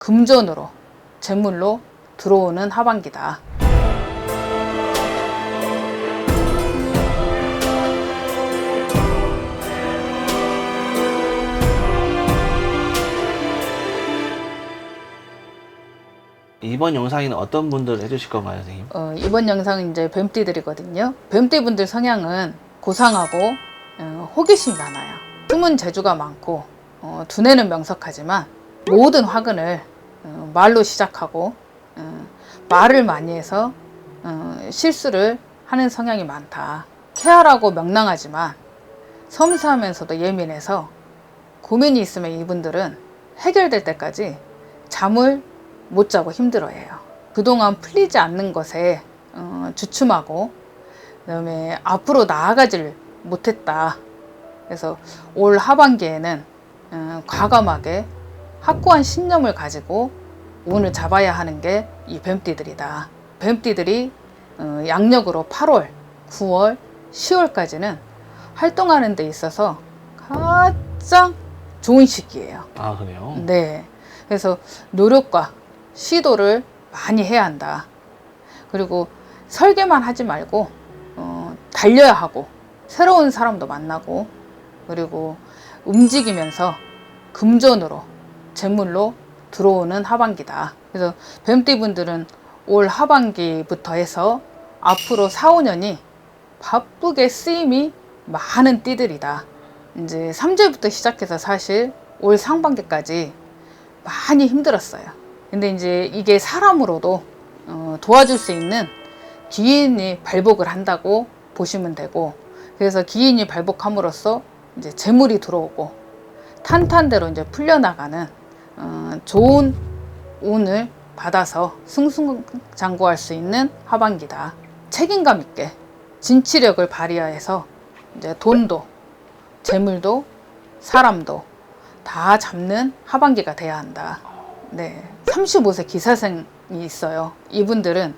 금전으로 재물로 들어오는 하반기다. 이번 영상에는 어떤 분들 해주실 건가요, 선생님? 어, 이번 영상은 이제 뱀띠들이거든요. 뱀띠분들 성향은 고상하고 어, 호기심이 많아요. 숨은 재주가 많고 어, 두뇌는 명석하지만 모든 화근을 어, 말로 시작하고 어, 말을 많이 해서 어, 실수를 하는 성향이 많다. 쾌활하고 명랑하지만 섬세하면서도 예민해서 고민이 있으면 이분들은 해결될 때까지 잠을 못 자고 힘들어해요. 그동안 풀리지 않는 것에 어, 주춤하고 그다음에 앞으로 나아가질 못했다. 그래서 올 하반기에는 어, 과감하게 확고한 신념을 가지고 운을 잡아야 하는 게 이 뱀띠들이다. 뱀띠들이 어, 양력으로 8월, 9월, 10월까지는 활동하는 데 있어서 가장 좋은 시기예요. 아, 그래요? 네. 그래서 노력과 시도를 많이 해야 한다. 그리고 설계만 하지 말고 어, 달려야 하고 새로운 사람도 만나고 그리고 움직이면서 금전으로 재물로 들어오는 하반기다. 그래서 뱀띠 분들은 올 하반기부터 해서 앞으로 4, 5년이 바쁘게 쓰임이 많은 띠들이다. 이제 3주부터 시작해서 사실 올 상반기까지 많이 힘들었어요. 근데 이제 이게 사람으로도 어, 도와줄 수 있는 기인이 발복을 한다고 보시면 되고, 그래서 기인이 발복함으로써 이제 재물이 들어오고 탄탄대로 이제 풀려나가는 어, 좋은 운을 받아서 승승장구할 수 있는 하반기다. 책임감 있게 진취력을 발휘해서 이제 돈도 재물도 사람도 다 잡는 하반기가 돼야 한다. 네. 35세 기사생이 있어요. 이분들은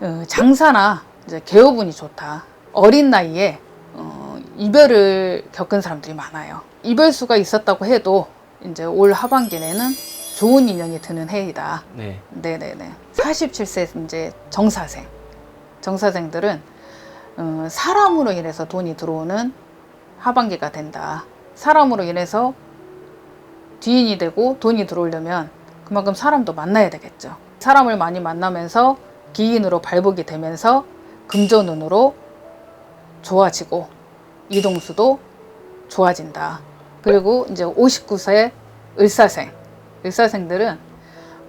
어, 장사나 이제 개업운이 좋다. 어린 나이에 어, 이별을 겪은 사람들이 많아요. 이별수가 있었다고 해도 이제 올 하반기에는 좋은 인연이 드는 해이다. 네. 네네네. 47세 이제 정사생. 정사생들은 어, 사람으로 인해서 돈이 들어오는 하반기가 된다. 사람으로 인해서 뒤인이 되고 돈이 들어오려면 그만큼 사람도 만나야 되겠죠. 사람을 많이 만나면서 기인으로 발복이 되면서 금전운으로 좋아지고 이동수도 좋아진다. 그리고 이제 59세 을사생. 을사생들은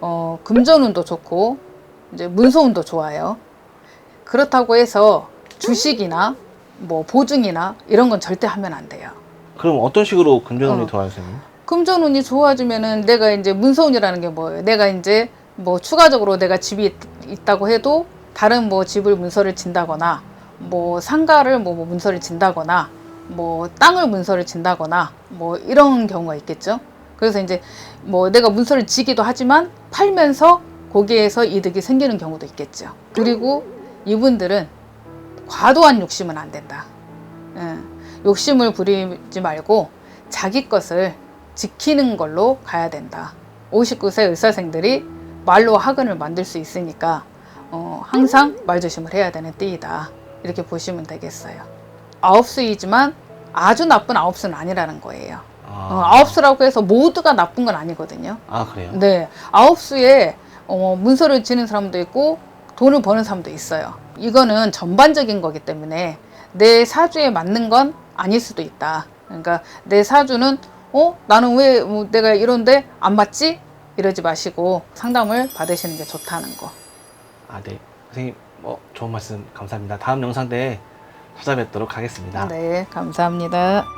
어, 금전운도 좋고 이제 문서운도 좋아요. 그렇다고 해서 주식이나 뭐 보증이나 이런 건 절대 하면 안 돼요. 그럼 어떤 식으로 금전운이 어. 도와요, 선생님? 금전운이 좋아지면은 내가 이제 문서운이라는 게 뭐예요? 내가 이제 뭐 추가적으로 내가 집이 있- 있다고 해도 다른 뭐 집을 문서를 진다거나 뭐 상가를 뭐 문서를 진다거나 뭐 땅을 문서를 진다거나 뭐 이런 경우가 있겠죠. 그래서 이제 뭐 내가 문서를 지기도 하지만 팔면서 거기에서 이득이 생기는 경우도 있겠죠. 그리고 이분들은 과도한 욕심은 안 된다. 예, 욕심을 부리지 말고 자기 것을 지키는 걸로 가야 된다. 59세 의사생들이 말로 학은을 만들 수 있으니까 어, 항상 말조심을 해야 되는 띠이다. 이렇게 보시면 되겠어요. 아홉수이지만 아주 나쁜 아홉수는 아니라는 거예요. 아, 어, 아홉수라고 해서 모두가 나쁜 건 아니거든요. 아, 그래요? 네, 아홉수에 어, 문서를 지는 사람도 있고 돈을 버는 사람도 있어요. 이거는 전반적인 거기 때문에 내 사주에 맞는 건 아닐 수도 있다. 그러니까 내 사주는 어 나는 왜 뭐, 내가 이런데 안 맞지? 이러지 마시고 상담을 받으시는 게 좋다는 거. 아, 네. 선생님, 뭐, 좋은 말씀 감사합니다. 다음 영상 때 찾아뵙도록 하겠습니다. 네, 감사합니다.